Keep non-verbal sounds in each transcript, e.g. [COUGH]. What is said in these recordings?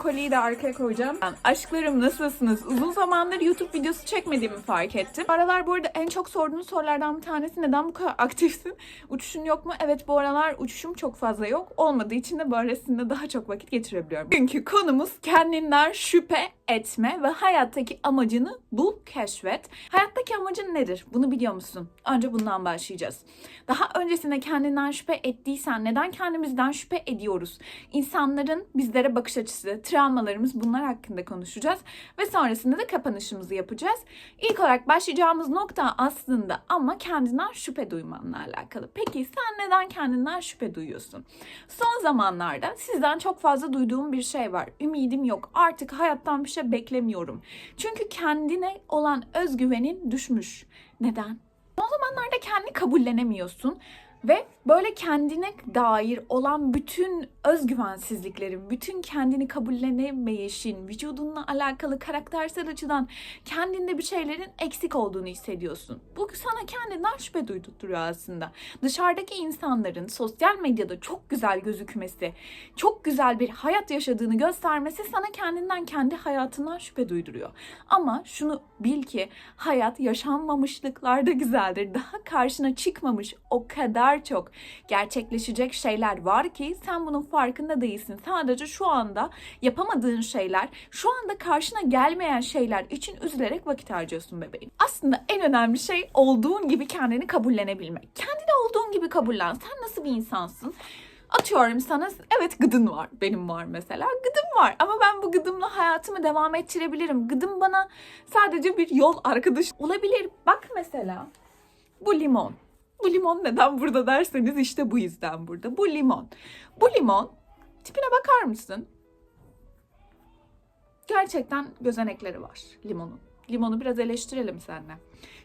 kolyeyi de arkaya koyacağım. Aşklarım nasılsınız? Uzun zamandır YouTube videosu çekmediğimi fark ettim. Aralar bu arada en çok sorduğunuz sorulardan bir tanesi neden bu kadar aktifsin? [LAUGHS] Uçuşun yok mu? Evet bu aralar uçuşum çok fazla yok. Olmadığı için de arasında daha çok vakit geçirebiliyorum. Çünkü konumuz kendinden şüphe etme ve hayattaki amacını bul, keşfet. Hayattaki amacın nedir? Bunu biliyor musun? Önce bundan başlayacağız. Daha öncesinde kendinden şüphe ettiysen neden kendimizden şüphe ediyoruz? İnsanların bizlere bakış açısı, travmalarımız bunlar hakkında konuşacağız ve sonrasında da kapanışımızı yapacağız. İlk olarak başlayacağımız nokta aslında ama kendinden şüphe duymanla alakalı. Peki sen neden kendinden şüphe duyuyorsun? Son zamanlarda sizden çok fazla duyduğum bir şey var. Ümidim yok. Artık hayattan bir şey beklemiyorum. Çünkü kendine olan özgüvenin düşmüş. Neden? Son zamanlarda kendini kabullenemiyorsun ve böyle kendine dair olan bütün özgüvensizliklerin, bütün kendini kabullenemeyişin, vücudunla alakalı karaktersel açıdan kendinde bir şeylerin eksik olduğunu hissediyorsun. Bu sana kendinden şüphe duydurtuyor aslında. Dışarıdaki insanların sosyal medyada çok güzel gözükmesi, çok güzel bir hayat yaşadığını göstermesi sana kendinden, kendi hayatından şüphe duyduruyor. Ama şunu bil ki hayat yaşanmamışlıklarda güzeldir. Daha karşına çıkmamış o kadar çok gerçekleşecek şeyler var ki sen bunun farkında değilsin. Sadece şu anda yapamadığın şeyler, şu anda karşına gelmeyen şeyler için üzülerek vakit harcıyorsun bebeğim. Aslında en önemli şey olduğun gibi kendini kabullenebilmek. Kendini olduğun gibi kabullen. Sen nasıl bir insansın? Atıyorum sana evet gıdın var. Benim var mesela. Gıdım var ama ben bu gıdımla hayatımı devam ettirebilirim. Gıdım bana sadece bir yol arkadaşı olabilir. Bak mesela bu limon. Bu limon neden burada derseniz işte bu yüzden burada. Bu limon. Bu limon tipine bakar mısın? Gerçekten gözenekleri var limonun. Limonu biraz eleştirelim seninle.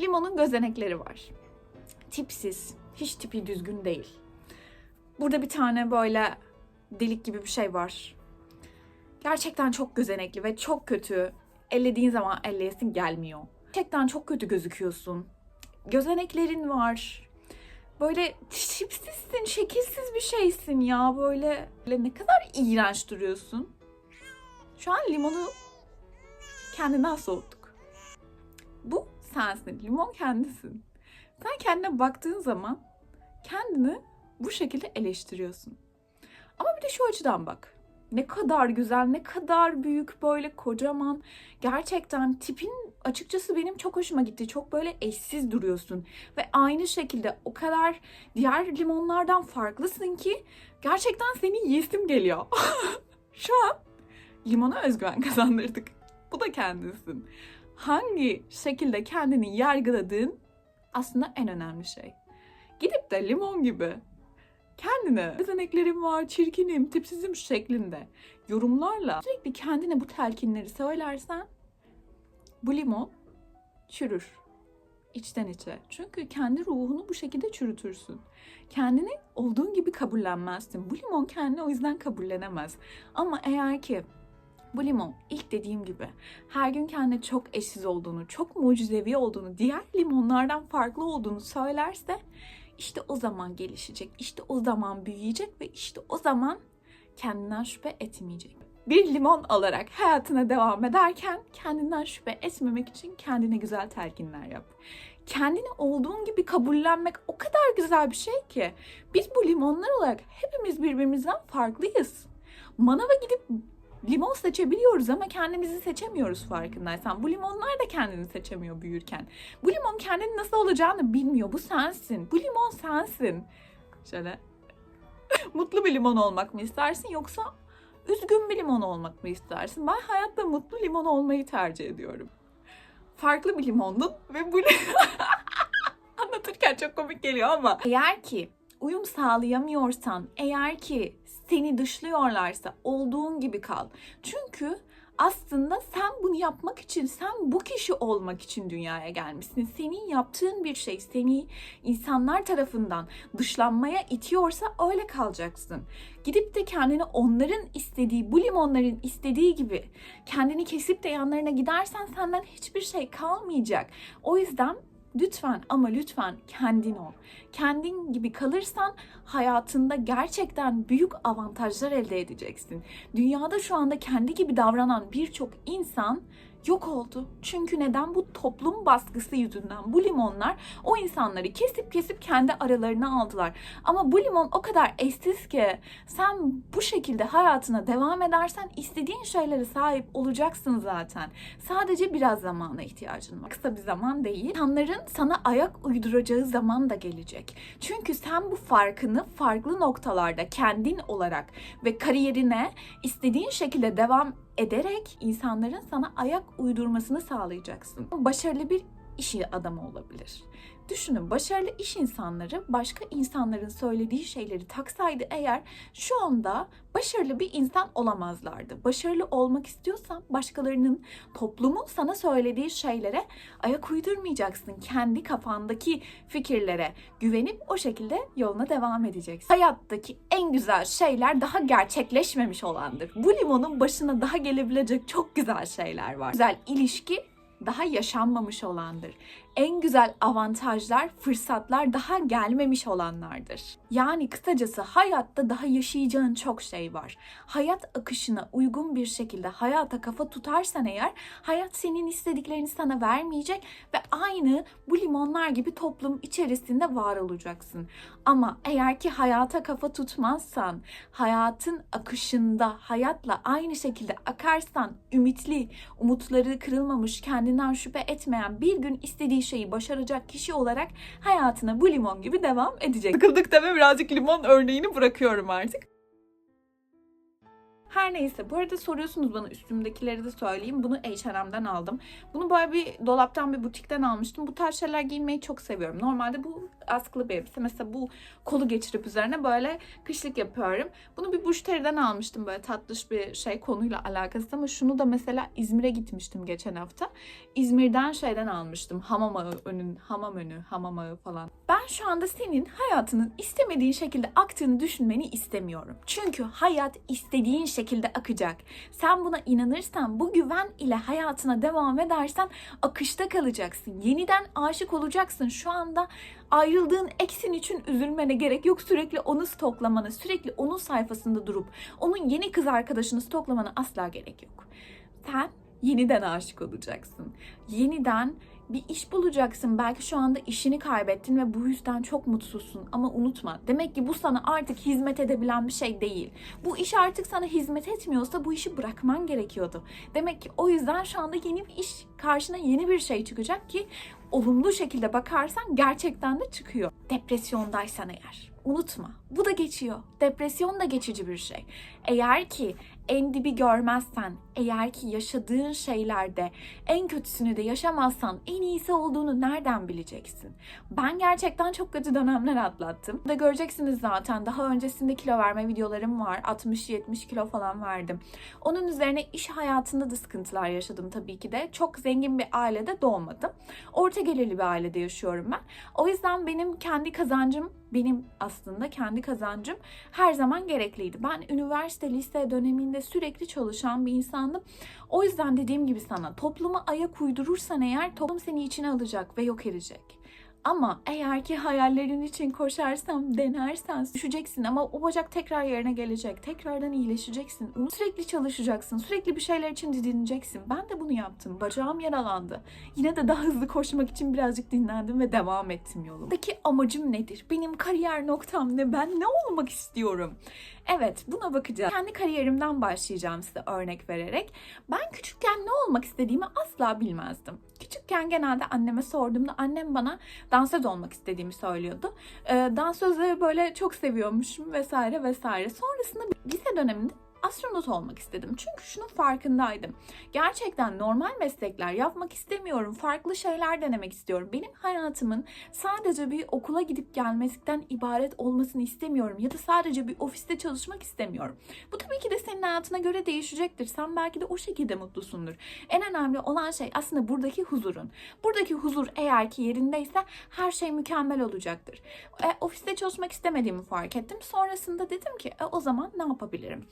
Limonun gözenekleri var. Tipsiz. Hiç tipi düzgün değil. Burada bir tane böyle delik gibi bir şey var. Gerçekten çok gözenekli ve çok kötü. Ellediğin zaman elleyesin gelmiyor. Gerçekten çok kötü gözüküyorsun. Gözeneklerin var. Böyle tipsizsin, şekilsiz bir şeysin ya. Böyle, böyle ne kadar iğrenç duruyorsun. Şu an limonu kendinden soğuttuk. Bu sensin. Limon kendisin. Sen kendine baktığın zaman kendini bu şekilde eleştiriyorsun. Ama bir de şu açıdan bak. Ne kadar güzel, ne kadar büyük, böyle kocaman. Gerçekten tipin açıkçası benim çok hoşuma gitti. Çok böyle eşsiz duruyorsun. Ve aynı şekilde o kadar diğer limonlardan farklısın ki gerçekten seni yesim geliyor. [LAUGHS] Şu an limona özgüven kazandırdık. Bu da kendisin. Hangi şekilde kendini yargıladığın aslında en önemli şey. Gidip de limon gibi kendine yeteneklerim var, çirkinim, tipsizim şeklinde yorumlarla sürekli kendine bu telkinleri söylersen bu limon çürür içten içe. Çünkü kendi ruhunu bu şekilde çürütürsün. Kendini olduğun gibi kabullenmezsin. Bu limon kendini o yüzden kabullenemez. Ama eğer ki bu limon ilk dediğim gibi her gün kendine çok eşsiz olduğunu, çok mucizevi olduğunu, diğer limonlardan farklı olduğunu söylerse işte o zaman gelişecek, işte o zaman büyüyecek ve işte o zaman kendinden şüphe etmeyecek. Bir limon olarak hayatına devam ederken kendinden şüphe etmemek için kendine güzel telkinler yap. Kendini olduğun gibi kabullenmek o kadar güzel bir şey ki. Biz bu limonlar olarak hepimiz birbirimizden farklıyız. Manava gidip limon seçebiliyoruz ama kendimizi seçemiyoruz farkındaysan. Bu limonlar da kendini seçemiyor büyürken. Bu limon kendini nasıl olacağını bilmiyor. Bu sensin. Bu limon sensin. Şöyle. [LAUGHS] mutlu bir limon olmak mı istersin yoksa üzgün bir limon olmak mı istersin? Ben hayatta mutlu limon olmayı tercih ediyorum. Farklı bir limondun ve bu [LAUGHS] anlatırken çok komik geliyor ama eğer ki uyum sağlayamıyorsan, eğer ki seni dışlıyorlarsa olduğun gibi kal. Çünkü aslında sen bunu yapmak için, sen bu kişi olmak için dünyaya gelmişsin. Senin yaptığın bir şey seni insanlar tarafından dışlanmaya itiyorsa öyle kalacaksın. Gidip de kendini onların istediği, bu limonların istediği gibi kendini kesip de yanlarına gidersen senden hiçbir şey kalmayacak. O yüzden lütfen ama lütfen kendin ol. Kendin gibi kalırsan hayatında gerçekten büyük avantajlar elde edeceksin. Dünyada şu anda kendi gibi davranan birçok insan yok oldu. Çünkü neden? Bu toplum baskısı yüzünden bu limonlar o insanları kesip kesip kendi aralarına aldılar. Ama bu limon o kadar eşsiz ki sen bu şekilde hayatına devam edersen istediğin şeylere sahip olacaksın zaten. Sadece biraz zamana ihtiyacın var. Kısa bir zaman değil. İnsanların sana ayak uyduracağı zaman da gelecek. Çünkü sen bu farkını farklı noktalarda kendin olarak ve kariyerine istediğin şekilde devam ederek insanların sana ayak uydurmasını sağlayacaksın. Başarılı bir iş adamı olabilir. Düşünün başarılı iş insanları başka insanların söylediği şeyleri taksaydı eğer şu anda başarılı bir insan olamazlardı. Başarılı olmak istiyorsan başkalarının toplumun sana söylediği şeylere ayak uydurmayacaksın. Kendi kafandaki fikirlere güvenip o şekilde yoluna devam edeceksin. Hayattaki en güzel şeyler daha gerçekleşmemiş olandır. Bu limonun başına daha gelebilecek çok güzel şeyler var. Güzel ilişki daha yaşanmamış olandır. En güzel avantajlar, fırsatlar daha gelmemiş olanlardır. Yani kısacası hayatta daha yaşayacağın çok şey var. Hayat akışına uygun bir şekilde hayata kafa tutarsan eğer hayat senin istediklerini sana vermeyecek ve aynı bu limonlar gibi toplum içerisinde var olacaksın. Ama eğer ki hayata kafa tutmazsan, hayatın akışında hayatla aynı şekilde akarsan, ümitli, umutları kırılmamış, kendinden şüphe etmeyen bir gün istediği şeyi başaracak kişi olarak hayatına bu limon gibi devam edecek. Sıkıldık deme birazcık limon örneğini bırakıyorum artık. Her neyse bu arada soruyorsunuz bana üstümdekileri de söyleyeyim. Bunu H&M'den aldım. Bunu böyle bir dolaptan bir butikten almıştım. Bu tarz şeyler giymeyi çok seviyorum. Normalde bu askılı bir elbise. Mesela bu kolu geçirip üzerine böyle kışlık yapıyorum. Bunu bir Buşteri'den almıştım böyle tatlış bir şey konuyla alakası ama şunu da mesela İzmir'e gitmiştim geçen hafta. İzmir'den şeyden almıştım. Hamam ağı önün, hamam önü, hamam ağı falan. Ben şu anda senin hayatının istemediğin şekilde aktığını düşünmeni istemiyorum. Çünkü hayat istediğin şekilde akacak. Sen buna inanırsan, bu güven ile hayatına devam edersen akışta kalacaksın. Yeniden aşık olacaksın. Şu anda ayrıldığın eksin için üzülmene gerek yok. Sürekli onu stoklamana, sürekli onun sayfasında durup onun yeni kız arkadaşını stoklamana asla gerek yok. Sen yeniden aşık olacaksın. Yeniden bir iş bulacaksın. Belki şu anda işini kaybettin ve bu yüzden çok mutsuzsun. Ama unutma. Demek ki bu sana artık hizmet edebilen bir şey değil. Bu iş artık sana hizmet etmiyorsa bu işi bırakman gerekiyordu. Demek ki o yüzden şu anda yeni bir iş, karşına yeni bir şey çıkacak ki olumlu şekilde bakarsan gerçekten de çıkıyor. Depresyondaysan eğer unutma. Bu da geçiyor. Depresyon da geçici bir şey. Eğer ki en dibi görmezsen, eğer ki yaşadığın şeylerde en kötüsünü de yaşamazsan en iyisi olduğunu nereden bileceksin? Ben gerçekten çok kötü dönemler atlattım. Da göreceksiniz zaten daha öncesinde kilo verme videolarım var. 60-70 kilo falan verdim. Onun üzerine iş hayatında da sıkıntılar yaşadım tabii ki de. Çok zengin bir ailede doğmadım. Orta gelirli bir ailede yaşıyorum ben. O yüzden benim kendi kazancım benim aslında kendi kazancım her zaman gerekliydi. Ben üniversite, lise döneminde sürekli çalışan bir insandım. O yüzden dediğim gibi sana topluma ayak uydurursan eğer toplum seni içine alacak ve yok edecek. Ama eğer ki hayallerin için koşarsan, denersen düşeceksin ama o bacak tekrar yerine gelecek. Tekrardan iyileşeceksin. Sürekli çalışacaksın. Sürekli bir şeyler için didineceksin. Ben de bunu yaptım. Bacağım yaralandı. Yine de daha hızlı koşmak için birazcık dinlendim ve devam ettim yolumdaki amacım nedir? Benim kariyer noktam ne? Ben ne olmak istiyorum? Evet buna bakacağım. Kendi kariyerimden başlayacağım size örnek vererek. Ben küçükken ne olmak istediğimi asla bilmezdim. Küçükken genelde anneme sorduğumda annem bana dansöz olmak istediğimi söylüyordu. Ee, dansözleri böyle çok seviyormuşum vesaire vesaire. Sonrasında lise döneminde astronot olmak istedim. Çünkü şunun farkındaydım. Gerçekten normal meslekler yapmak istemiyorum. Farklı şeyler denemek istiyorum. Benim hayatımın sadece bir okula gidip gelmekten ibaret olmasını istemiyorum. Ya da sadece bir ofiste çalışmak istemiyorum. Bu tabii ki de senin hayatına göre değişecektir. Sen belki de o şekilde mutlusundur. En önemli olan şey aslında buradaki huzurun. Buradaki huzur eğer ki yerindeyse her şey mükemmel olacaktır. E, ofiste çalışmak istemediğimi fark ettim. Sonrasında dedim ki e, o zaman ne yapabilirim?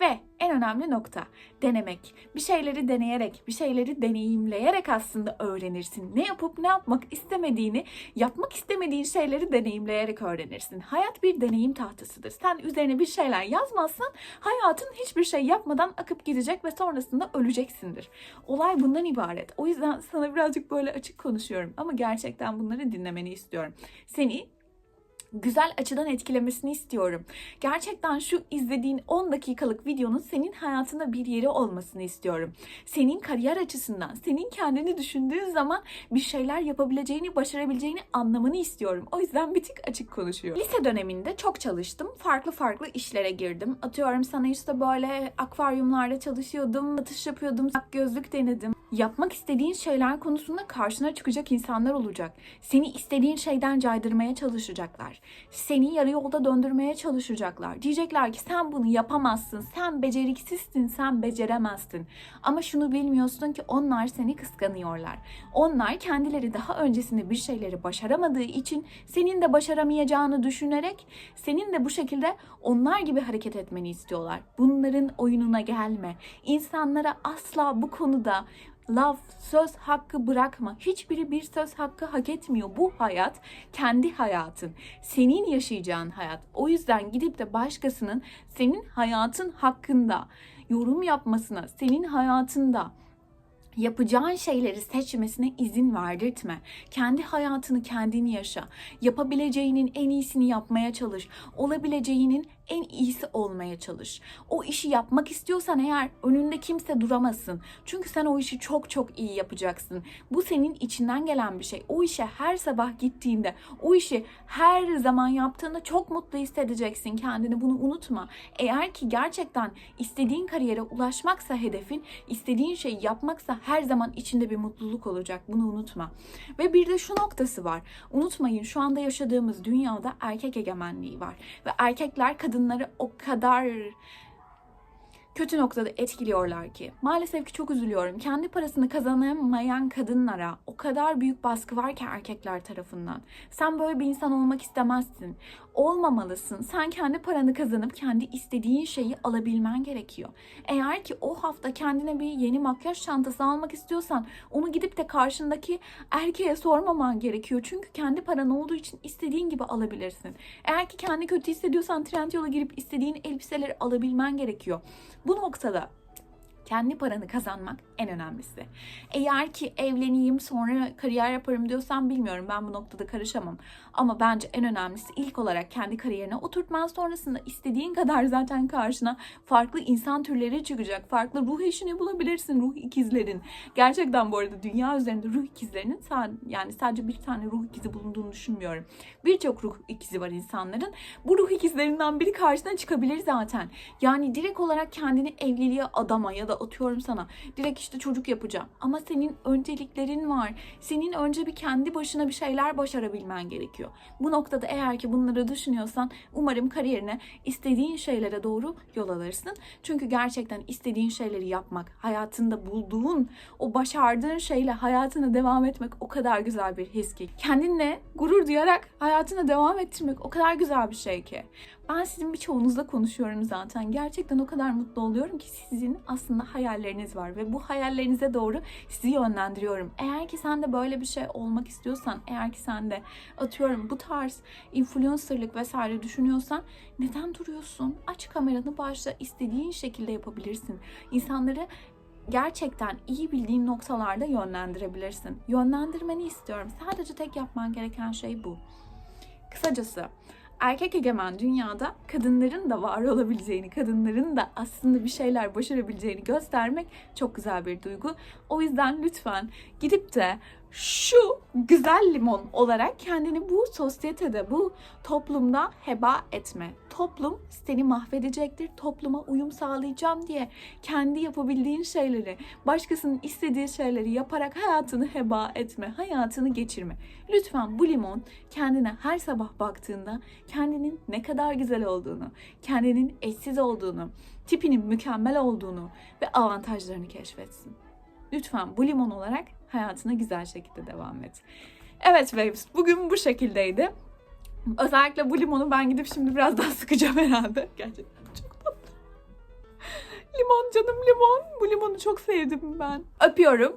Ve en önemli nokta denemek. Bir şeyleri deneyerek, bir şeyleri deneyimleyerek aslında öğrenirsin. Ne yapıp ne yapmak istemediğini, yapmak istemediğin şeyleri deneyimleyerek öğrenirsin. Hayat bir deneyim tahtasıdır. Sen üzerine bir şeyler yazmazsan hayatın hiçbir şey yapmadan akıp gidecek ve sonrasında öleceksindir. Olay bundan ibaret. O yüzden sana birazcık böyle açık konuşuyorum ama gerçekten bunları dinlemeni istiyorum. Seni güzel açıdan etkilemesini istiyorum. Gerçekten şu izlediğin 10 dakikalık videonun senin hayatında bir yeri olmasını istiyorum. Senin kariyer açısından, senin kendini düşündüğün zaman bir şeyler yapabileceğini, başarabileceğini anlamanı istiyorum. O yüzden bir tık açık konuşuyorum. Lise döneminde çok çalıştım. Farklı farklı işlere girdim. Atıyorum sana işte böyle akvaryumlarda çalışıyordum, atış yapıyordum, gözlük denedim. Yapmak istediğin şeyler konusunda karşına çıkacak insanlar olacak. Seni istediğin şeyden caydırmaya çalışacaklar. Seni yarı yolda döndürmeye çalışacaklar. Diyecekler ki sen bunu yapamazsın, sen beceriksizsin, sen beceremezsin. Ama şunu bilmiyorsun ki onlar seni kıskanıyorlar. Onlar kendileri daha öncesinde bir şeyleri başaramadığı için senin de başaramayacağını düşünerek senin de bu şekilde onlar gibi hareket etmeni istiyorlar. Bunların oyununa gelme. İnsanlara asla bu konuda laf, söz hakkı bırakma. Hiçbiri bir söz hakkı hak etmiyor. Bu hayat kendi hayatın. Senin yaşayacağın hayat. O yüzden gidip de başkasının senin hayatın hakkında yorum yapmasına, senin hayatında yapacağın şeyleri seçmesine izin verdirtme. Kendi hayatını kendin yaşa. Yapabileceğinin en iyisini yapmaya çalış. Olabileceğinin en iyisi olmaya çalış. O işi yapmak istiyorsan eğer önünde kimse duramasın. Çünkü sen o işi çok çok iyi yapacaksın. Bu senin içinden gelen bir şey. O işe her sabah gittiğinde, o işi her zaman yaptığında çok mutlu hissedeceksin kendini. Bunu unutma. Eğer ki gerçekten istediğin kariyere ulaşmaksa hedefin, istediğin şeyi yapmaksa her zaman içinde bir mutluluk olacak. Bunu unutma. Ve bir de şu noktası var. Unutmayın şu anda yaşadığımız dünyada erkek egemenliği var. Ve erkekler kadınları o kadar kötü noktada etkiliyorlar ki. Maalesef ki çok üzülüyorum. Kendi parasını kazanamayan kadınlara o kadar büyük baskı var ki erkekler tarafından. Sen böyle bir insan olmak istemezsin. Olmamalısın. Sen kendi paranı kazanıp kendi istediğin şeyi alabilmen gerekiyor. Eğer ki o hafta kendine bir yeni makyaj çantası almak istiyorsan onu gidip de karşındaki erkeğe sormaman gerekiyor. Çünkü kendi paran olduğu için istediğin gibi alabilirsin. Eğer ki kendi kötü hissediyorsan Trendyol'a girip istediğin elbiseleri alabilmen gerekiyor. Bu noktada kendi paranı kazanmak en önemlisi. Eğer ki evleneyim sonra kariyer yaparım diyorsan bilmiyorum ben bu noktada karışamam. Ama bence en önemlisi ilk olarak kendi kariyerine oturtman sonrasında istediğin kadar zaten karşına farklı insan türleri çıkacak. Farklı ruh eşini bulabilirsin ruh ikizlerin. Gerçekten bu arada dünya üzerinde ruh ikizlerinin yani sadece bir tane ruh ikizi bulunduğunu düşünmüyorum. Birçok ruh ikizi var insanların. Bu ruh ikizlerinden biri karşına çıkabilir zaten. Yani direkt olarak kendini evliliğe adama ya da atıyorum sana direkt işte çocuk yapacağım. Ama senin önceliklerin var. Senin önce bir kendi başına bir şeyler başarabilmen gerekiyor. Bu noktada eğer ki bunları düşünüyorsan umarım kariyerine istediğin şeylere doğru yol alırsın. Çünkü gerçekten istediğin şeyleri yapmak, hayatında bulduğun, o başardığın şeyle hayatına devam etmek o kadar güzel bir his ki. Kendinle gurur duyarak hayatına devam ettirmek o kadar güzel bir şey ki. Ben sizin birçoğunuzla konuşuyorum zaten. Gerçekten o kadar mutlu oluyorum ki sizin aslında hayalleriniz var ve bu hayallerinize doğru sizi yönlendiriyorum. Eğer ki sen de böyle bir şey olmak istiyorsan, eğer ki sen de atıyorum bu tarz influencerlık vesaire düşünüyorsan neden duruyorsun? Aç kameranı başla istediğin şekilde yapabilirsin. İnsanları gerçekten iyi bildiğin noktalarda yönlendirebilirsin. Yönlendirmeni istiyorum. Sadece tek yapman gereken şey bu. Kısacası erkek egemen dünyada kadınların da var olabileceğini, kadınların da aslında bir şeyler başarabileceğini göstermek çok güzel bir duygu. O yüzden lütfen gidip de şu güzel limon olarak kendini bu sosyetede, bu toplumda heba etme. Toplum seni mahvedecektir. Topluma uyum sağlayacağım diye kendi yapabildiğin şeyleri, başkasının istediği şeyleri yaparak hayatını heba etme, hayatını geçirme. Lütfen bu limon kendine her sabah baktığında kendinin ne kadar güzel olduğunu, kendinin eşsiz olduğunu, tipinin mükemmel olduğunu ve avantajlarını keşfetsin. Lütfen bu limon olarak hayatına güzel şekilde devam et. Evet Waves, bugün bu şekildeydi. Özellikle bu limonu ben gidip şimdi biraz daha [LAUGHS] sıkacağım herhalde. Gerçekten çok tatlı. Limon canım limon. Bu limonu çok sevdim ben. Öpüyorum.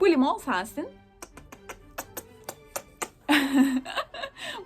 Bu limon sensin. [LAUGHS]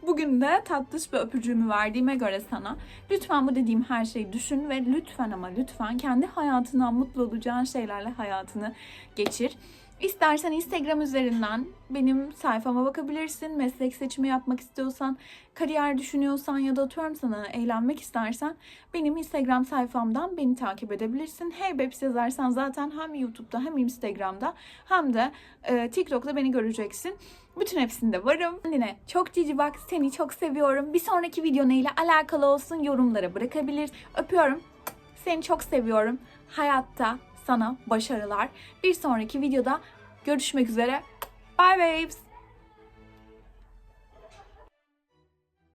Bugün de tatlış bir öpücüğümü verdiğime göre sana lütfen bu dediğim her şeyi düşün ve lütfen ama lütfen kendi hayatından mutlu olacağın şeylerle hayatını geçir. İstersen Instagram üzerinden benim sayfama bakabilirsin. Meslek seçimi yapmak istiyorsan, kariyer düşünüyorsan ya da atıyorum sana eğlenmek istersen benim Instagram sayfamdan beni takip edebilirsin. Hey Babes yazarsan zaten hem YouTube'da hem Instagram'da hem de e, TikTok'ta beni göreceksin. Bütün hepsinde varım. Kendine çok cici bak. Seni çok seviyorum. Bir sonraki video neyle alakalı olsun yorumlara bırakabilir. Öpüyorum. Seni çok seviyorum. Hayatta sana başarılar. Bir sonraki videoda görüşmek üzere. Bye babes.